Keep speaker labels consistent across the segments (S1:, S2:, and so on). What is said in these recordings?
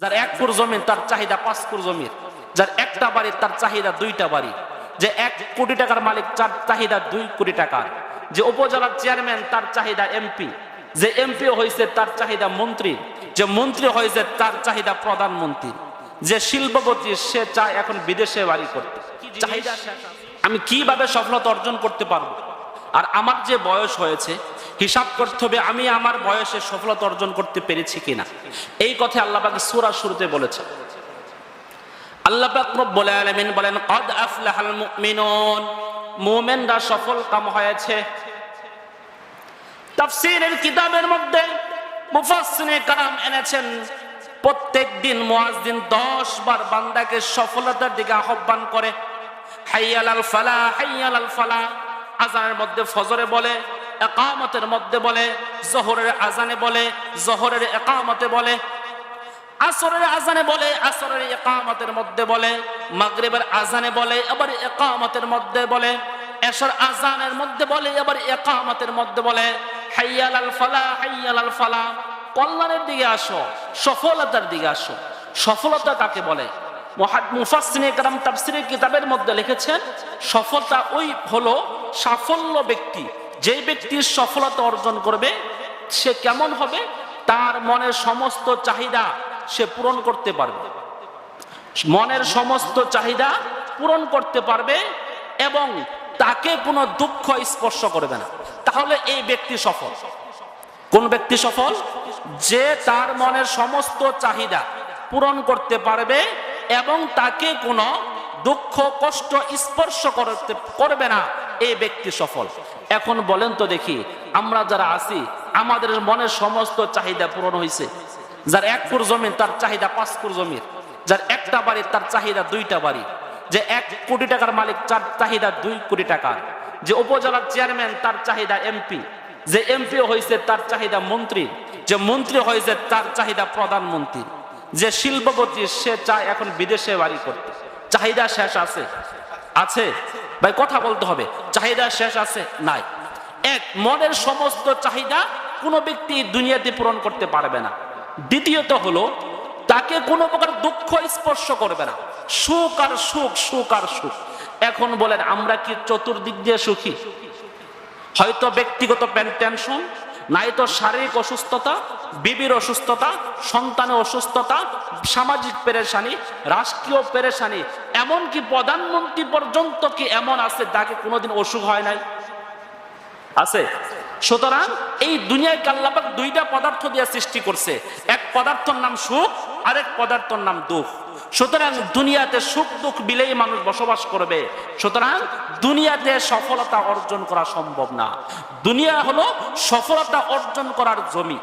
S1: যার এক ফুর জমিন, তার চাহিদা পাঁচ ফুর জমির। যার একটা বাড়ি তার চাহিদা দুইটা বাড়ি। যে এক কোটি টাকার মালিক, তার চাহিদা দুই কোটি টাকার। যে উপজেলার চেয়ারম্যান, তার চাহিদা এমপি। যে এমপি হয়েছে তার চাহিদা মন্ত্রী। যে মন্ত্রী হয়েছে তার চাহিদা প্রধানমন্ত্রী। যে শিল্পপতি, সে চায় এখন বিদেশে বাড়ি করতে। চাহিদা। আমি কীভাবে সফলতা অর্জন করতে পারব? আর আমার যে বয়স হয়েছে, হিসাব করতে হবে আমি আমার বয়সে সফলতা অর্জন করতে পেরেছি কিনা। এই কথা আল্লাহ পাক সূরা শুরুতে বলেছে আল্লাহ পাক রব্বুল আলামিন বলেন, কদ আফলাহাল মুমিনুন। মুমিনরা সফল কাম হয়েছে। তাফসীরের কিতাবের মধ্যে মুফাসসিরে কারাম এনেছেন, প্রত্যেক দিন মুয়াজ্জিন 10 বার বান্দাকে সফলতার দিকে আহ্বান করে, হাইয়ালাল ফালা হাইয়ালাল ফালা। আজানের মধ্যে ফজরে বলে, একামতের মধ্যে বলে, জোহরের আজানে বলে, জোহরের একামতে বলে, আসরের আজানে বলে, আসরের একামতের মধ্যে বলে, মাগরিবের আজানে বলে আবার একামতের মধ্যে বলে, এশার আজানের মধ্যে বলে আবার একামতের মধ্যে বলে, হাইয়াল আল ফালা, হাইয়াল আল ফালা, কল্যাণের দিকে আসো, সফলতার দিকে আসো। সফলতা কাকে বলে? মুফাসসিনে কারাম তাফসিরের কিতাবের মধ্যে লিখেছেন, সফলতা ওই হলো সাফল্য ব্যক্তি। যে ব্যক্তির সফলতা অর্জন করবে, সে কেমন হবে? তার মনের সমস্ত চাহিদা সে পূরণ করতে পারবে। মনের সমস্ত চাহিদা পূরণ করতে পারবে এবং তাকে কোনো দুঃখ স্পর্শ করবে না। তাহলে এই ব্যক্তি সফল। কোন ব্যক্তি সফল? যে তার মনের সমস্ত চাহিদা পূরণ করতে পারবে এবং তাকে কোনো দুঃখ, কষ্ট, স্পর্শ করতে, করবে না। এই ব্যক্তি সফল। এখন বলেন তো দেখি, আমরা যারা আছি, আমাদের মনের সমস্ত চাহিদা পূরণ হয়েছে যার এক ফুর জমিন, তার চাহিদা পাঁচ ফুর জমির। যার একটা বাড়ি তার চাহিদা দুইটা বাড়ি। যে এক কোটি টাকার মালিক, তার চাহিদা দুই কোটি টাকার। যে উপজেলার চেয়ারম্যান, তার চাহিদা এমপি। যে এমপি হয়েছে তার চাহিদা মন্ত্রী। যে মন্ত্রী হয়েছে তার চাহিদা প্রধানমন্ত্রী। যে শিল্পপতি সে চায় এখন বিদেশে বাড়ি করতে। চাহিদা শেষ আছে? আছে? ভাই, কথা বলতে হবে। চাহিদা শেষ আছে? নাই। এক, মনের সমস্ত চাহিদা কোনো ব্যক্তি দুনিয়াতে পূরণ করতে পারবে না। দ্বিতীয়ত হলো, তাকে কোনো প্রকার দুঃখ স্পর্শ করবে না। সুখ আর সুখ সুখ আর সুখ। এখন বলেন, আমরা কি চতুর্দিক দিয়ে সুখী? হয়তো ব্যক্তিগত টেনশন নাই তো শারীরিক অসুস্থতা, বিবির অসুস্থতা, সন্তানের অসুস্থতা, সামাজিক পেরেশানি, রাষ্ট্রীয় পেরেশানি, এমনকি প্রধানমন্ত্রী পর্যন্ত কি এমন আছে যাকে কোনোদিন অসুখ হয় নাই? আছে। সুতরাং এই দুনিয়ায় কাল্লাপাক দুইটা পদার্থ দিয়ে সৃষ্টি করছে। এক পদার্থর নাম সুখ, আরেক পদার্থর নাম দুঃখ। সুতরাং দুনিয়াতে সুখ দুঃখ বিলেই মানুষ বসবাস করবে। সুতরাং দুনিয়াতে সফলতা অর্জন করা সম্ভব না। দুনিয়া হলো সফলতা অর্জন করার জমি।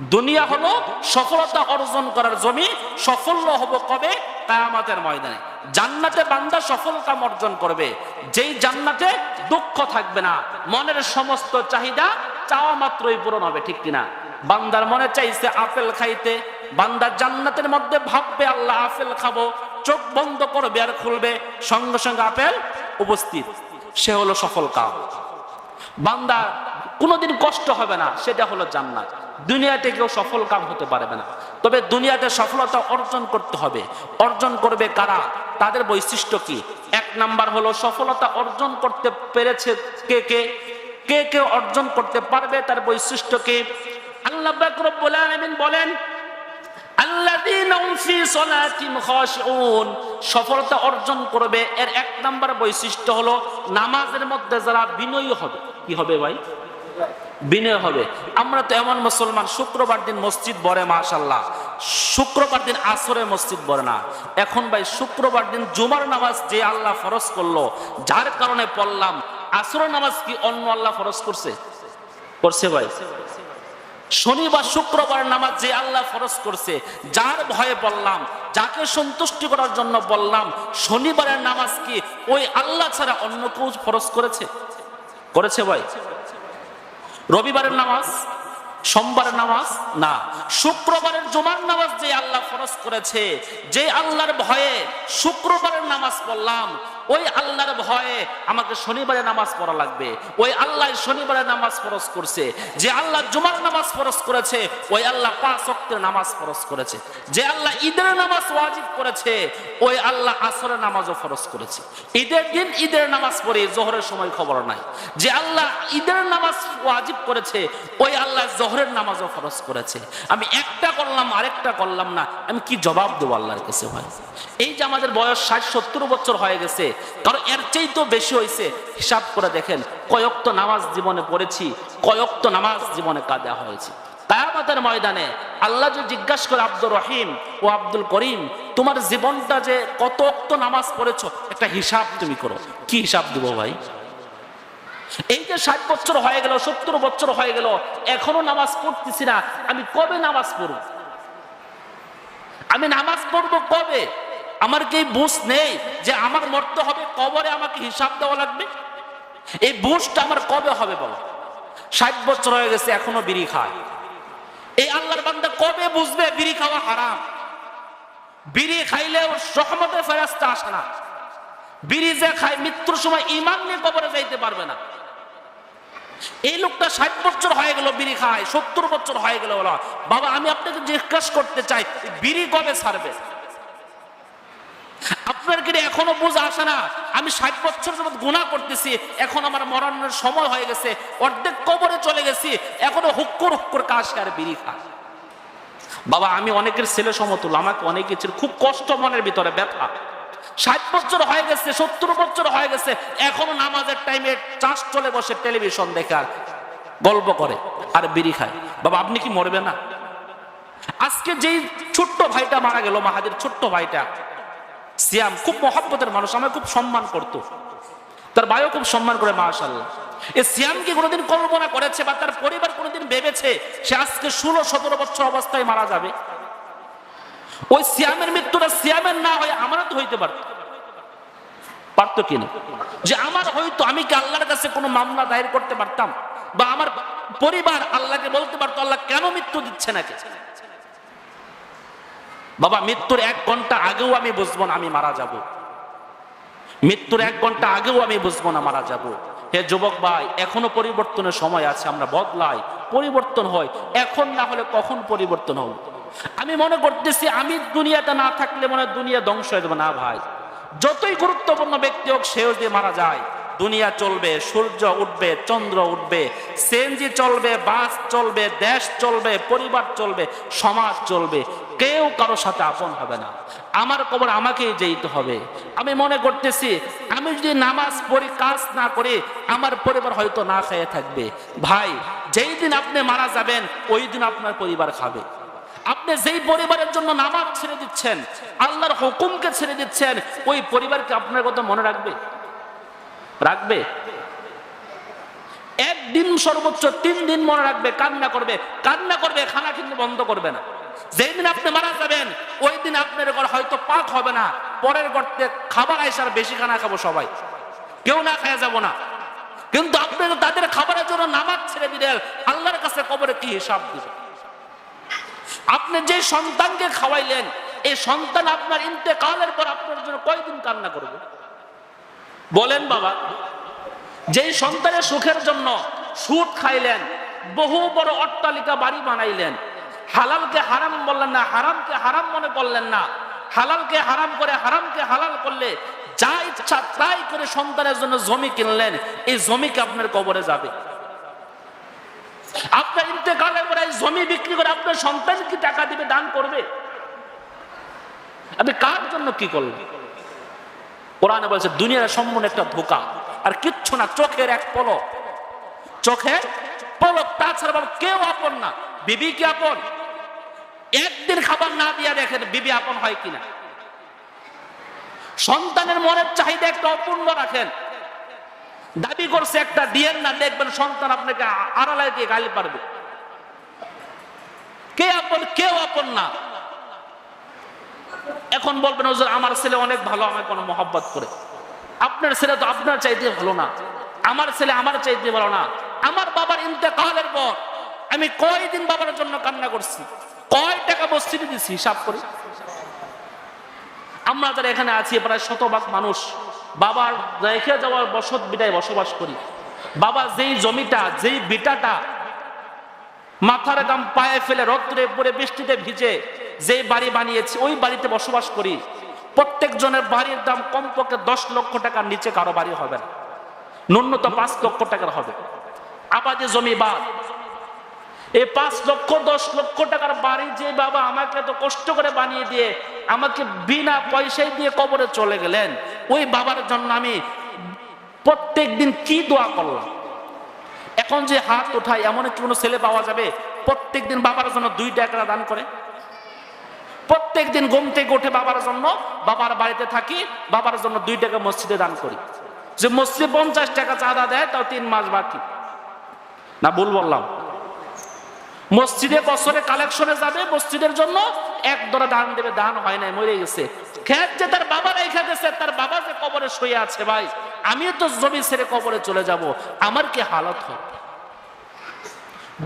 S1: দুনিয়া হলো সফলতা অর্জন করার জমি। সফল হব কবে? কায়ামাতের ময়দানে। জান্নাতে বান্দা সফল কাম অর্জন করবে। যেই জান্নাতে দুঃখ থাকবে না, মনের সমস্ত চাহিদা চাওয়া মাত্রই পূরণ হবে, ঠিক কিনা? বান্দার মনে চাইছে আপেল খাইতে বান্দা জান্নাতের মধ্যে ভাববে, আল্লাহ আপেল খাব। চোখ বন্ধ করবে আর খুলবে। সঙ্গে সঙ্গে আপেল উপস্থিত। সে হলো সফল কাম। বান্দা কোনোদিন কষ্ট হবে না, সেটা হলো জান্নাত। দুনিয়াতে কেউ সফল কাম হতে পারবে না। তবে দুনিয়াতে সফলতা অর্জন করতে হবে। অর্জন করবে কারা? তাদের বৈশিষ্ট্য কি? এক নাম্বার হলো সফলতা অর্জন করতে পেরেছে কে কে? কে কে অর্জন করতে পারবে তার বৈশিষ্ট্য কি? আল্লাহ বলেন সফলতা অর্জন করবে। এর এক নাম্বার বৈশিষ্ট্য হলো নামাজের মধ্যে যারা বিনয়ী হবে। কি হবে ভাই? বিনয় হবে। আমরা তো এমন মুসলমান, শুক্রবার দিন মসজিদ বরে মাশাল্লাহ শুক্রবার দিন আসরে মসজিদ বরে না। এখন ভাই, শুক্রবার দিন জুমার নামাজ যে আল্লাহ ফরজ করল, যার কারণে পড়লাম। আসরের নামাজ কি অন্য আল্লাহ ফরজ করছে? করছে ভাই। শনিবার, শুক্রবার নামাজ যে আল্লাহ ফরজ করছে, যার ভয়ে বললাম, যাকে সন্তুষ্টি করার জন্য বললাম, শনিবারের নামাজ কি ওই আল্লাহ ছাড়া অন্য কেউ ফরজ করেছে? করেছে ভাই? রবিবারের নামাজ? সোমবারের নামাজ? না। শুক্রবারের জমার নামাজ যে আল্লাহ ফরজ করেছে, যে আল্লাহর ভয়ে শুক্রবারের নামাজ পড়লাম ওই আল্লাহর ভয়ে আমাকে শনিবারে নামাজ পড়া লাগবে। ওই আল্লাহ শনিবারে নামাজ ফরজ করছে। যে আল্লাহ জুমার নামাজ ফরজ করেছে, ওই আল্লাহ পাঁচ ওয়াক্তের নামাজ ফরজ করেছে। যে আল্লাহ ঈদের নামাজ ওয়াজিব করেছে, ওই আল্লাহ আসরের নামাজও ফরজ করেছে। ঈদের দিন ঈদের নামাজ পড়ে জোহরের সময় খবর নাই। যে আল্লাহ ঈদের নামাজ ওয়াজিব করেছে, ওই আল্লাহ জোহরের নামাজও ফরজ করেছে। আমি একটা করলাম, আরেকটা করলাম না। আমি কি জবাব দেবো আল্লাহর কাছে ভাই? এই যে আমাদের বয়স ষাট, সত্তর বছর হয়ে গেছে কারণ এর চেয়ে তো বেশি হয়েছে হিসাব করে দেখেন কয়ক্ত নামাজ জীবনে পড়েছি কয়ক্ত নামাজ জীবনে কাদা হয়েছে। কায়ামতের ময়দানে আল্লাহ যে জিজ্ঞাসা করে, আব্দুর রহিম ও আব্দুল করিম, তোমার জীবনটা যে কত অক্ত নামাজ পড়েছো? একটা হিসাব তুমি করো। কি হিসাব দিব ভাই? এই যে ষাট বছর হয়ে গেল, সত্তর বছর হয়ে গেল, এখনও নামাজ পড়তেছি না, আমি কবে নামাজ পড়ব? আমি নামাজ পড়ব কবে? আমার কি বুঝ নেই যে আমার মরতে হবে? কবরে আমাকে হিসাব দেওয়া লাগবে? এই বুঝটা আমার কবে হবে বলো? ষাট বছর হয়ে গেছে, এখনও বিড়ি খায়। এই আল্লাহর বান্দা কবে বুঝবে বিড়ি খাওয়া হারাম? বিড়ি খাইলে ওর রহমতের ফেরাস্তা আসে না। বিড়ি যে খায়, মৃত্যুর সময় ইমান নিয়ে কবরে যাইতে পারবে না। এই লোকটা ষাট বছর হয়ে গেল বিড়ি খায়, সত্তর বছর হয়ে গেল বাবা, আমি আপনাকে জিজ্ঞাসা করতে চাই, বিড়ি কবে ছাড়বে? আপনার কি এখনও বোঝা আসে না। আমি ষাট বছর যাবৎ গুণা করতেছি, এখন আমার মরণের সময় হয়ে গেছে, অর্ধেক কবরে চলে গেছি, এখনও হুক্কুর হুক্কুর কাজ আর বিড়ি খায়। বাবা, আমি অনেকের ছেলে সমতুল আমাকে অনেকে ছিল, খুব কষ্ট মনের ভিতরে, ব্যথা। ষাট বছর হয়ে গেছে, সত্তর বছর হয়ে গেছে, এখনও নামাজের টাইমে চাষ চলে বসে টেলিভিশন দেখে আর গল্প করে আর বিড়ি খায়। বাবা, আপনি কি মরবে না? আজকে যেই ছোট্ট ভাইটা মারা গেল, মাহাদের ছোট্ট ভাইটা সিয়াম, খুব মহব্বতের মানুষ, আমায় খুব সম্মান করতো। তার বায়ু খুব সম্মান করে মাশাল্লাহ এ সিয়ামকে কোনোদিন কল্পনা করেছে বা তার পরিবার কোনোদিন ভেবেছে সে আজকে ষোলো, সতেরো বছর অবস্থায় মারা যাবে? ওই সিয়ামের মৃত্যুটা সিয়ামের না হয়ে আমারও তো হইতে পারত। পারতো কিনা? যে আমার হয়তো আমি কি আল্লাহর কাছে কোনো মামলা দায়ের করতে পারতাম? বা আমার পরিবার আল্লাহকে বলতে পারতো, আল্লাহ কেন মৃত্যু দিচ্ছে না নাকি বাবা, মৃত্যুর এক ঘণ্টা আগেও আমি বুঝব না আমি মারা যাব। মৃত্যুর এক ঘণ্টা আগেও আমি বুঝব না মারা যাব। হে যুবক ভাই, এখনও পরিবর্তনের সময় আছে, আমরা বদলাই। পরিবর্তন হয়, এখন না হলে কখন পরিবর্তন হবে? আমি মনে করতেছি, আমি দুনিয়াটা না থাকলে মনে দুনিয়া ধ্বংস হয়ে যাবে। না ভাই, যতই গুরুত্বপূর্ণ ব্যক্তি হোক, সেও দিয়ে মারা যায় দুনিয়া চলবে, সূর্য উঠবে, চন্দ্র উঠবে সিএনজি চলবে, বাস চলবে, দেশ চলবে, পরিবার চলবে, সমাজ চলবে, কেউ কারও সাথে আপন হবে না। আমার কবর আমাকেই যেতে হবে। আমি মনে করতেছি, আমি যদি নামাজ পড়ি, কাজ না করি, আমার পরিবার হয়তো না খেয়ে থাকবে। ভাই যেই দিন আপনি মারা যাবেন ওই দিন আপনার পরিবার খাবে। আপনি যেই পরিবারের জন্য নামাজ ছেড়ে দিচ্ছেন, আল্লাহর হুকুমকে ছেড়ে দিচ্ছেন, ওই পরিবারকে আপনার কথা মনে রাখবে? রাখবে? একদিন সর্বোচ্চ তিন দিন মনে রাখবে, কান্না করবে। কান্না করবে, খানা কিন্তু বন্ধ করবে না। যেই দিন আপনি মারা যাবেন ওই দিন আপনার ঘর হয়তো পাক হবে না। পরের গর্তে খাবার আইসার বেশি খানা খাব সবাই। কেউ না খাওয়া যাব না। কিন্তু আপনি তাদের খাবারের জন্য নামাজ ছেড়ে দিলেন। আল্লাহর কাছে কবরে কি হিসাব দিবে? আপনি যে সন্তানকে খাওয়াইলেন, এই সন্তান আপনার ইন্তেকালের পর আপনার জন্য কয়দিন কান্না করবে? বলেন বাবা, যেই সন্তানের সুখের জন্য সুদ খাইলেন, বহু বড় অট্টালিকা বাড়ি বানাইলেন, হালালকে হারাম বললেন না, হারামকে হারাম মনে করলেন না, হালালকে হারাম করে হারামকে হালাল করলে যা ইচ্ছা তাই করে সন্তানের জন্য জমি কিনলেন, এই জমিকে আপনার কবরে যাবে। আপনার ইন্তেকালের পরে জমি বিক্রি করে আপনার সন্তান কি টাকা দিবে, দান করবে? আপনি কার জন্য কি করলেন? কোরআনে বলছে, দুনিয়ার সম্পূর্ণ একটা ধোকা, আর কিচ্ছু না, চোখের এক পলক। চোখের পলক, তাছাড়া কেউ আপন না। বিবি কি আপন? একদিন খাবার না দিয়া দেখেন বিবি আপন হয় কিনা। সন্তানের মনের চাহিদা একটা অপূর্ণ রাখেন। দাবি করছে একটা দিয়েন না, দেখবেন সন্তান আপনাকে আড়ালায় দিয়ে গালি পারবে। কে আপন, কেউ আপন না। এখন বলবেন, হুজুর, আমার ছেলে অনেক ভালো আমাকে কোনো মহব্বত করে। আপনার ছেলে তো আপনার চাইতে ভালো না। আমার ছেলে আমার চাইতে ভালো না। আমার বাবার ইন্তেকালের পর আমি কয়দিন বাবার জন্য কান্না করছি? কয় টাকা মসজিদে দিছি হিসাব করে? আমরা যারা এখানে আছি, প্রায় শতভাগ মানুষ, বাবার রেখে যাওয়ার বসত বিটায় বসবাস করি। বাবা যেই জমিটা, যেই বিটাটা মাথার গাম পায়ে ফেলে রত্রে পরে বৃষ্টিতে ভিজে যেই বাড়ি বানিয়েছি, ওই বাড়িতে বসবাস করি। প্রত্যেক জনের বাড়ির দাম কমপক্ষে দশ লক্ষ টাকার নিচে কারও বাড়ি হবে না। ন্যূনতম পাঁচ লক্ষ টাকার হবে। আবাদে জমি বাদ এই পাঁচ লক্ষ, দশ লক্ষ টাকার বাড়ি যে বাবা আমাকে এত কষ্ট করে বানিয়ে দিয়ে, আমাকে বিনা পয়সায় দিয়ে কবরে চলে গেলেন, ওই বাবার জন্য আমি প্রত্যেক দিন কি দোয়া করলাম? এখন যে হাত ওঠায় এমন কোনো ছেলে পাওয়া যাবে? প্রত্যেক দিন বাবার জন্য দুই টাকা দান করে? প্রত্যেক দিন ঘুম থেকে উঠে বাবার জন্য বাবার বাড়িতে থাকি, বাবার জন্য দুই টাকা মসজিদে দান করি। যে মসজিদে পঞ্চাশ টাকা চাঁদা দেয়, তাও তিন মাস বাকি। না, ভুল বললাম। মসজিদে বছরে কালেকশনে যাবে, মসজিদের জন্য এক দরা দান দেবে, দান হয় নাই, মরে গেছে। খেত যে তার বাবা রেখে গেছে তার বাবা যে কবরে শুয়ে আছে ভাই আমিও তো জমি ছেড়ে কবরে চলে যাব, আমার কি হালত হয়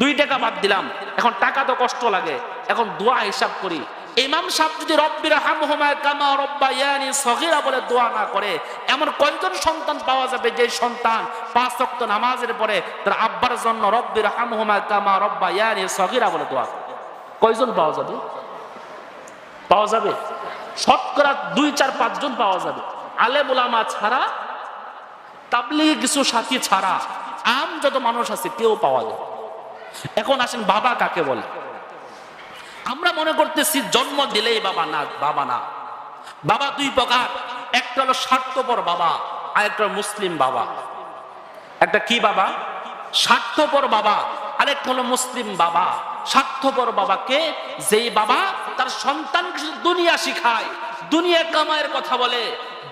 S1: দুই টাকা বাদ দিলাম, এখন টাকা তো কষ্ট লাগে, এখন দোয়া হিসাব করি। ইমাম সাহেব যদি রব্বির হামহুমা কামা রব্বায়ানি সগীরা বলে দোয়া না করে, এমন কয়জন সন্তান পাওয়া যাবে যে সন্তান পাঁচ ওয়াক্ত নামাজের পরে তার আব্বার জন্য রব্বির হামহুমা কামা রব্বায়ানি সগীরা বলে দোয়া? কয়জন পাওয়া যাবে? পাওয়া যাবে? শতকরা দুই, চার পাঁচজন পাওয়া যাবে। আলে বুলামা ছাড়া, তাবলিগে কিছু সাথী ছাড়া আম যত মানুষ আছে কেউ পাওয়া যায় এখন আসেন বাবা কাকে বলে? আমরা মনে করতেছি জন্ম দিলেই বাবা না বাবা না। বাবা দুই প্রকার, একটা হলো স্বার্থপর বাবা, আর একটা মুসলিম বাবা। একটা কি বাবা? স্বার্থপর বাবা, আরেকটা হলো মুসলিম বাবা। স্বার্থপর বাবাকে যেই বাবা তার সন্তানকে দুনিয়া শিখায়, দুনিয়া কামায়ের কথা বলে,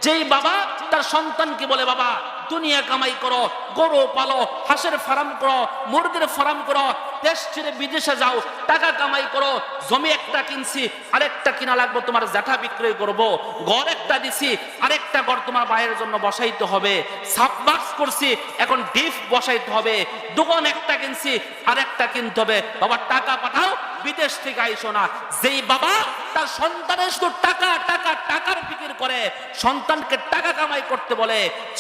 S1: যেই বাবা তার সন্তানকে বলে, বাবা দুনিয়া কামাই করো, গরু পালো, হাঁসের ফার্ম করো, মুরগির ফার্ম করো, দেশ ছেড়ে বিদেশে যাও, টাকা কামাই করো, জমি একটা কিনছি, আরেকটা কিনা লাগবে, তোমার জ্যাঠা বিক্রয় করব, ঘর একটা দিছি, আরেকটা ঘর তোমার বাইরের জন্য বসাইতে হবে সাবমার্স করছি, এখন ডিপ বসাইতে হবে, দোকান একটা কিনছি, আরেকটা কিনতে হবে। বাবা, টাকা পাঠাও, বিদেশ থেকে আইসো না। যেই বাবা, তার সন্তানের শুধু টাকা টাকা ফিকির করে সন্তানকে টাকা কামাই করতে বলে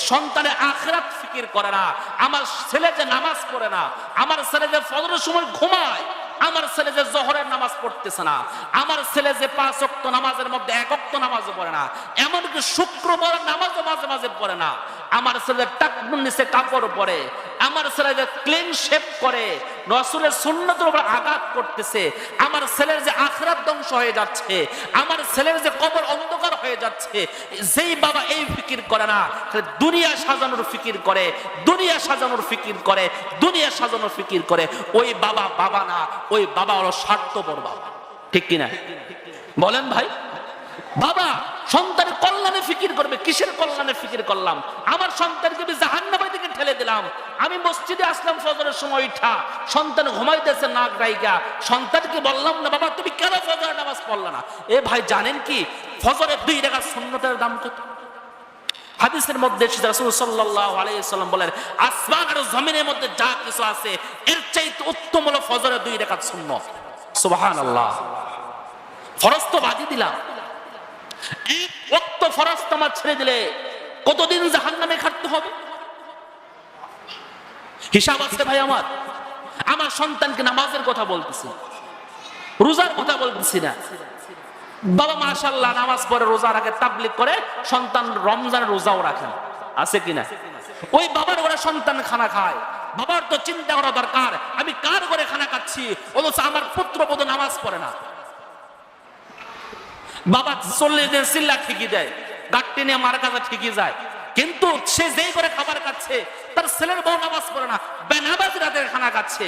S1: সন্তানের আখরাত ফিকির করে না। আমার ছেলে যে নামাজ পড়ে না, আমার ছেলে যে ফজরের সময় ঘুমায়, আমার ছেলে যে জহরের নামাজ পড়তেছে না, আমার ছেলে যে পাঁচ অক্ত নামাজের মধ্যে এক অক্ত নামাজও পড়ে না, এমনকি শুক্রবার নামাজও মাঝে মাঝে পড়ে না, আমার ছেলে টাকুন নিচে কাপড় পরে আমার ছেলে ক্লিন শেপ করে, রসুলের সুন্নতের উপর আঘাত করতেছে, আমার ছেলের যে আখরাত ধ্বংস হয়ে যাচ্ছে, আমার ছেলের যে কবর অন্ধকার হয়ে যাচ্ছে, যেই বাবা এই ফিকির করে না দুনিয়া সাজানোর ফিকির করে, দুনিয়া সাজানোর ফিকির করে, দুনিয়া সাজানোর ফিকির করে, ওই বাবা বাবা না, ওই বাবা হলো স্বার্থপর বাবা। ঠিক কিনা? বলেন ভাই। বাবা, সন্তানের কল্যাণে ফিকির করবে, কিসের কল্যাণে ফিকির করলাম? আমার সন্তানকে আমি জাহান্নামের দিকে ঠেলে দিলাম। আমি মসজিদে আসলাম ফজরের সময় উঠা সন্তান ঘুমাইতেছে নাক রাইগা। সন্তানকে বললাম, না বাবা, তুমি কেন ফজরের নামাজ পড়লা না? এ ভাই, জানেন কি? ফজরের দুই টাকা সুন্নতের দাম কত? হাদিসের মধ্যে রাসূল সাল্লাল্লাহু আলাইহি সাল্লাম বলেন, আসমান আর জমিনের মধ্যে যা কিছু আছে, এর চাইতে উত্তম হলো ফজরের দুই রাকাত সুন্নত। সুবহানাল্লাহ। ফরজ তো বাদি দিলাম। এক ওয়াক্ত ফরজ তোমার ছেড়ে দিলে কতদিন জাহান্নামে খাটতে হবে? হিসাব আছে ভাই আমার। আমার সন্তানকে নামাজের কথা বলতেছি, রোজার কথা বলতেছি না। বাবা মাশাল্লাহ নামাজ পড়ে রোজা রাখে তাবলিক করে, সন্তান রমজানের রোজাও রাখেন। আছে কিনা? ওই বাবার ওরা সন্তান খানা খায়। বাবার তো চিন্তা করা দরকার, আমি কার করে খানা খাচ্ছি? অথচ আমার পুত্র বোধ নামাজ পড়ে না। বাবা চল্লিশ দিন চিল্লা ঠিকই দেয়, গাট্টি নিয়ে মার কাছে ঠিকই যায়। কিন্তু সে যেই করে খাবার খাচ্ছে, তার ছেলের বউ নামাজ পড়ে না বেনামাজ রাতের খানা খাচ্ছে।